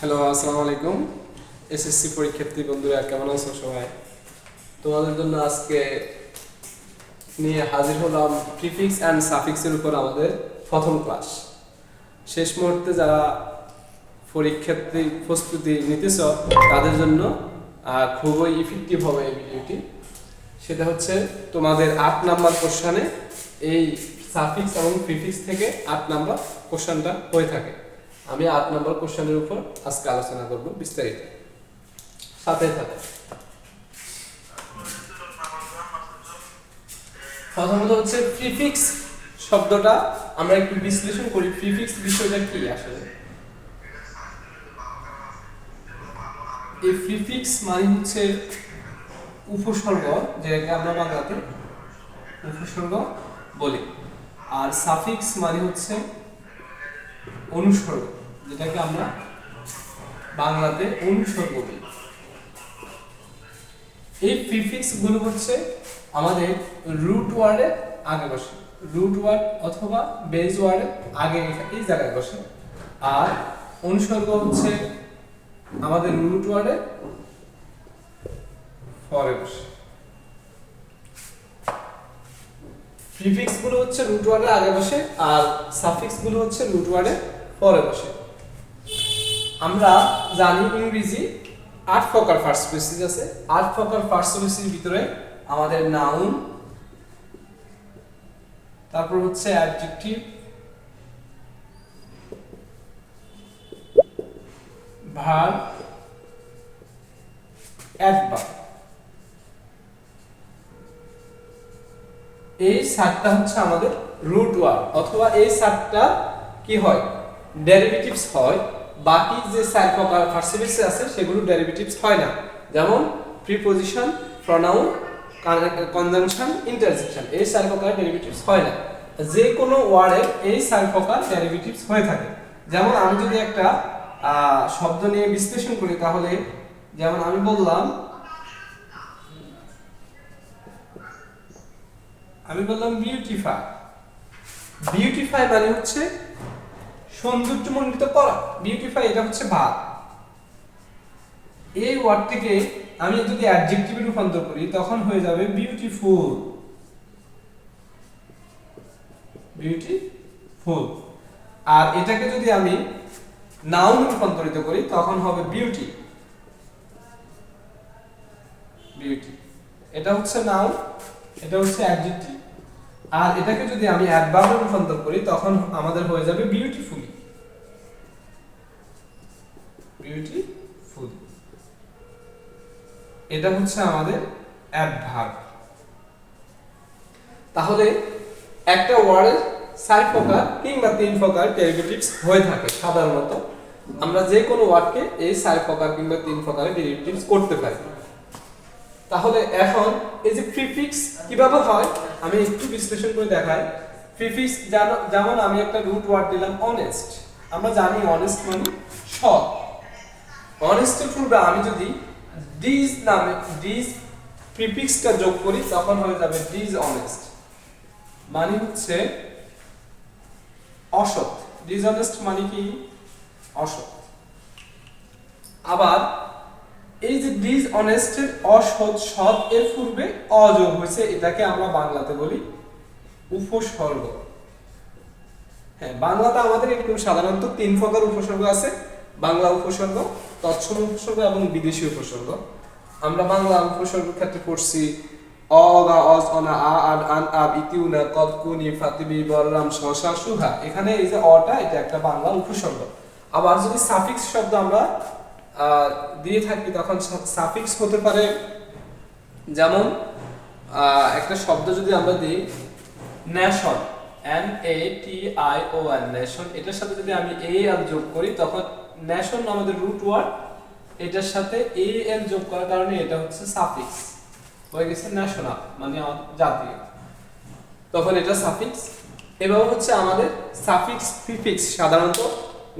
Hello, আসসালামু আলাইকুম। SSC পরীক্ষার্থী বন্ধুরা, কেমন আছো সবাই? তোমাদের জন্য আজকে নিয়ে হাজির হলাম প্রিফিক্স অ্যান্ড সাফিক্সের উপর আমাদের প্রথম ক্লাস। শেষ মুহূর্তে যারা পরীক্ষার্থী প্রস্তুতি নিতেছ, তাদের জন্য খুবই ইফেক্টিভ হবে এই ভিডিওটি। সেটা হচ্ছে তোমাদের আট নাম্বার কোশ্চানে এই সাফিক্স এবং প্রিফিক্স থেকে আট নাম্বার কোশ্চানটা হয়ে থাকে। আমি আট নম্বর কোশ্চেনের উপর আজকে আলোচনা করব বিস্তারিত। সাথে থাকে প্রথমত হচ্ছে প্রিফিক্স শব্দটা আমরা একটু বিশ্লেষণ করি। প্রিফিক্স বিষয়টা কি আসলে? এই প্রিফিক্স মানে হচ্ছে উপসর্গ, যেটাকে আমরা বাংলাতে উপসর্গ বলি। আর সাফিক্স মানে হচ্ছে অনুসর্গ যেটাকে আমরা বাংলাতে অনুসর্গ বলি। এই প্রিফিক্সগুলো হচ্ছে আমাদের রুট ওয়ার্ডের আগে বসে। রুট ওয়ার্ড অথবা বেজ ওয়ার্ডের আগে এই জায়গায় বসে। আর অনুসর্গ হচ্ছে আমাদের রুট ওয়ার্ডের পরে বসে। প্রিফিক্সগুলো হচ্ছে রুট ওয়ার্ডের আগে বসে আর সাফিক্সগুলো হচ্ছে রুট ওয়ার্ডের পরে বসে। আমরা জানি ইংরেজি আট প্রকার ফার্স্ট স্পিসিস আছে। আট প্রকার ফার্স্ট স্পিসিস ভিতরে আমাদের নাউন তারপর হচ্ছে অ্যাডজেক্টিভ ভার অ্যাডভার্ব এই সাতটা হচ্ছে আমাদের রুট ওয়ার্ড অথবা এই সাতটা কি হয়? ডেরিভেটিভস হয়। বাকি যে চার প্রকার পার্সিভিক্স আছে, সেগুলো ডেরিভেটিভস হয় না। যেমন প্রিপোজিশন প্রনাউন কনজাংশন ইন্টারজেকশন এই চার প্রকার ডেরিভেটিভস হয় না। যে কোনো ওয়ার্ডের এই চার প্রকার ডেরিভেটিভস হয়ে থাকে। যেমন আমি যদি একটা শব্দ নিয়ে বিশ্লেষণ করি, তাহলে যেমন আমি বললাম আমি বললাম বিউটিফাই বিউটিফাই মানে হচ্ছে সৌন্দর্যমণ্ডিত করা। বিউটিফাই এটা হচ্ছে ভাব এই ওয়ার্ডটিকে আমি যদি অ্যাডজেক্টিভে রূপান্তর করি, তখন হয়ে যাবে বিউটিফুল বিউটিফুল আর এটাকে যদি আমি নাউন রূপান্তরিত করি, তখন হবে বিউটি বিউটি এটা হচ্ছে নাউন এটা হচ্ছে অ্যাডজেক্টিভ আর এটাকে যদি আমি অ্যাডভার্বে রূপান্তর করি, তখন আমাদের হয়ে যাবে বিউটিফুলি বিউটিফুল এটা হচ্ছে আমাদের অ্যাডভার্ব তাহলে একটা ওয়ার্ডের চার প্রকার কিংবা তিন প্রকার ডেরিভেটিভস হয়ে থাকে সাধারণত। আমরা যে কোনো ওয়ার্ডকে এই চার প্রকার কিংবা তিন প্রকারের ডেরিভেটিভস করতে পারি। তাহলে এখন এই যে প্রিফিক্স কীভাবে হয়, আমি একটু বিশ্লেষণ করে দেখাই। প্রিফিক্স যেমন আমি একটা রুট ওয়ার্ড দিলাম অনেস্ট আমরা জানি অনেস্ট মানে সৎ। অনেস্টের পূর্বে আমি যদি ডিজ নামে ডিজ প্রিফিক্সটা যোগ করি, তখন হয়ে যাবে ডিজ অনেস্ট মানে হচ্ছে অসৎ। ডিসঅনেস্ট মানে কি? অসৎ। আবার এই যে ডিস অনেস্টের অসৎ, সৎ, এর পূর্বে অযোগ হয়েছে, এটাকে আমরা বাংলাতে বলি উপসর্গ। হ্যাঁ বাংলাতে আমাদের এরকম সাধারণত তিন প্রকার উপসর্গ আছে, বাংলা উপসর্গ, তৎসম উপসর্গ এবং বিদেশি উপসর্গ। আমরা বাংলা উপসর্গ ক্ষেত্রে পড়ছি, অ, গা অজ অনা আ আড আন, আব ইতিউনা কদ কুনি ফাতিবি বলরাম শশা সুহা এখানে এই যে অটা, এটা একটা বাংলা উপসর্গ। আবার যদি সাফিক্স শব্দ আমরা দিয়ে থাকি তখন সাফিক্স হতে পারে। যেমন একটা শব্দ যদি আমরা দিই, nation N A T I O N nation, এটার সাথে যদি আমি এ এল যোগ করি, তখন ন্যাশন আমাদের রুট ওয়ার্ড এটার সাথে এ এল যোগ করার কারণে এটা হচ্ছে সাফিক্স হয়ে গেছে ন্যাশনাল মানে জাতীয়। তখন এটা সাফিক্স এবং হচ্ছে আমাদের সাফিক্স প্রিফিক্স সাধারণত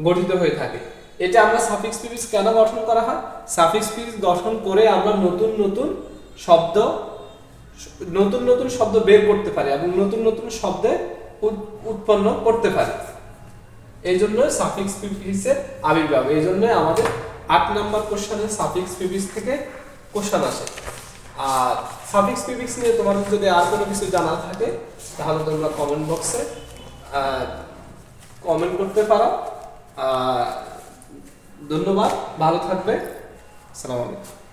গঠিত হয়ে থাকে। এটা আমরা সাফিক্স প্রিফিক্স কেন গঠন করা হয়? সাফিক্স প্রিফিক্স গঠন করে আমরা নতুন নতুন শব্দ, নতুন নতুন শব্দ বের করতে পারি এবং নতুন নতুন শব্দে উৎ- উৎপন্ন করতে পারি। এই জন্য সাফিক্স প্রিফিক্সের আবির্ভাব। এই জন্য আমাদের আট নম্বর কোশ্চেনে সাফিক্স প্রিফিক্স থেকে কোশ্চেন আসে। আর সাফিক্স প্রিফিক্স নিয়ে তোমার যদি আর কোনো কিছু জানা থাকে, তাহলে তোমরা কমেন্ট বক্সে কমেন্ট করতে পারো। ধন্যবাদ ভালো থাকবে সালাম আলাইকুম।